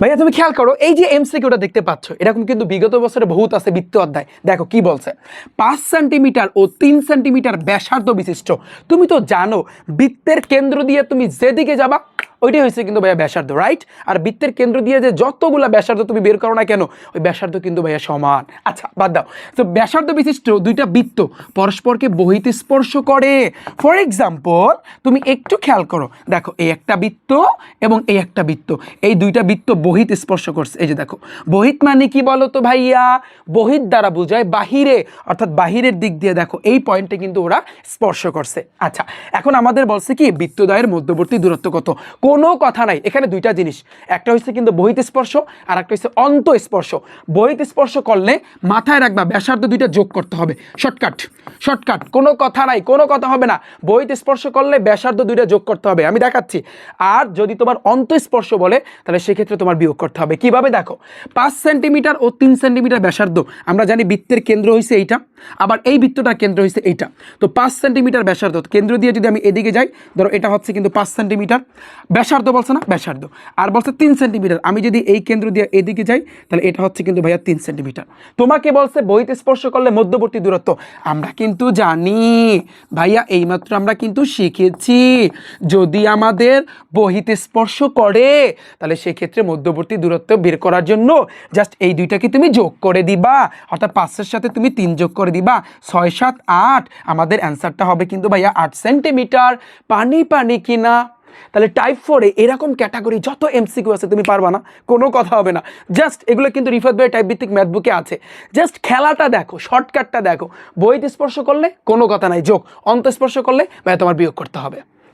ভাইয়া, তুমি খেয়াল করো, এই যে এমসিকিউটা দেখতে পাচ্ছ, এরকম কিন্তু বিগত বছরে বহুত আছে বৃত্ত অধ্যায়। দেখো কি বলছে, পাঁচ সেন্টিমিটার ও তিন সেন্টিমিটার ব্যাসার্ধ বিশিষ্ট। তুমি তো জানো, বৃত্তের কেন্দ্র দিয়ে তুমি যেদিকে যাবা ওইটাই হয়েছে কিন্তু ভাইয়া ব্যাসার্ধ রাইট আর বৃত্তের কেন্দ্র দিয়ে যে যতগুলা ব্যাসার্ধ তুমি বের করো না কেন, ওই ব্যাসার্ধ কিন্তু ভাইয়া সমান। আচ্ছা বাদ দাও। তো ব্যাসার্ধ বিশিষ্ট দুইটা বৃত্ত পরস্পরকে বহিতে স্পর্শ করে। ফর এক্সাম্পল তুমি একটু খেয়াল করো। দেখো, এই একটা বৃত্ত এবং এই একটা বৃত্ত। এই দুইটা বৃত্ত বহিত স্পর্শ করছে। এই যে দেখো, বহিত মানে কি বলো তো ভাইয়া? বহিত দ্বারা বোঝায় বাহিরে। অর্থাৎ বাহিরের দিক দিয়ে দেখো, এই পয়েন্টে কিন্তু ওরা স্পর্শ করছে। আচ্ছা এখন আমাদের বলছে কি, বৃত্তদ্বয়ের মধ্যবর্তী দূরত্ব কত? কোনো কথা নাই। এখানে দুইটা জিনিস। একটা হচ্ছে কিন্তু বহিত স্পর্শ, আর একটা হচ্ছে অন্ত স্পর্শ। বহিত স্পর্শ করলে মাথায় রাখবা ব্যাসার্ধ দুইটা যোগ করতে হবে। Shortcut shortcut. কোনো কথা নাই, কোনো কথা হবে না। বহিত স্পর্শ করলে ব্যাসার্ধ দুইটা যোগ করতে হবে। আমি দেখাচ্ছি। আর যদি তোমার অন্ত স্পর্শ বলে, তাহলে সেক্ষেত্রে তোমার বিয়োগ করতে হবে। কীভাবে দেখো? পাঁচ সেন্টিমিটার ও তিন সেন্টিমিটার ব্যাসার্ধ। আমরা জানি বৃত্তের কেন্দ্র হয়েছে এইটা, আবার এই বৃত্তটার কেন্দ্র হয়েছে এইটা। তো পাঁচ সেন্টিমিটার ব্যাসার্ধ, কেন্দ্র দিয়ে যদি আমি এদিকে যাই, ধরো এটা হচ্ছে কিন্তু পাঁচ সেন্টিমিটার। ব্যাসার্ধ বলছে না? ব্যাসার্ধ। আর বলছে তিন সেন্টিমিটার। আমি যদি এই কেন্দ্র দিয়ে এদিকে যাই, তাহলে এটা হচ্ছে কিন্তু ভাইয়া তিন সেন্টিমিটার। তোমাকে বলছে, বইতে স্পর্শ করলে মধ্যবর্তী দূরত্ব। আমরা কিন্তু জানি। ভাইয়া, এইমাত্র আমরা কিন্তু শিখেছি। যদি আমাদের বহিতে স্পর্শ করে, তাহলে সেক্ষেত্রে মধ্যবর্তী দূরত্ব বের করার জন্য জাস্ট এই দুইটাকে তুমি যোগ করে দিবা। অর্থাৎ পাঁচের সাথে তুমি তিন যোগ করে দিবা। ছয়, সাত, আট। আমাদের অ্যান্সারটা হবে কিন্তু ভাইয়া আট সেন্টিমিটার। পানি পানি কিনা? তাহলে টাইপ ফোরে এরকম ক্যাটাগরি যত এমসিকিউ আছে তুমি পারবা না, কোনো কথা হবে না। জাস্ট এগুলো কিন্তু রিফাত ভাই টাইপ ভিত্তিক ম্যাথ বুকে আছে। জাস্ট খেলাটা দেখো শর্টকাটটা দেখো। বইতে স্পর্শ করলে কোনো কথা নাই, যোগ। অন্তঃস্পর্শ করলে, ভাই তোমার বিয়োগ করতে হবে।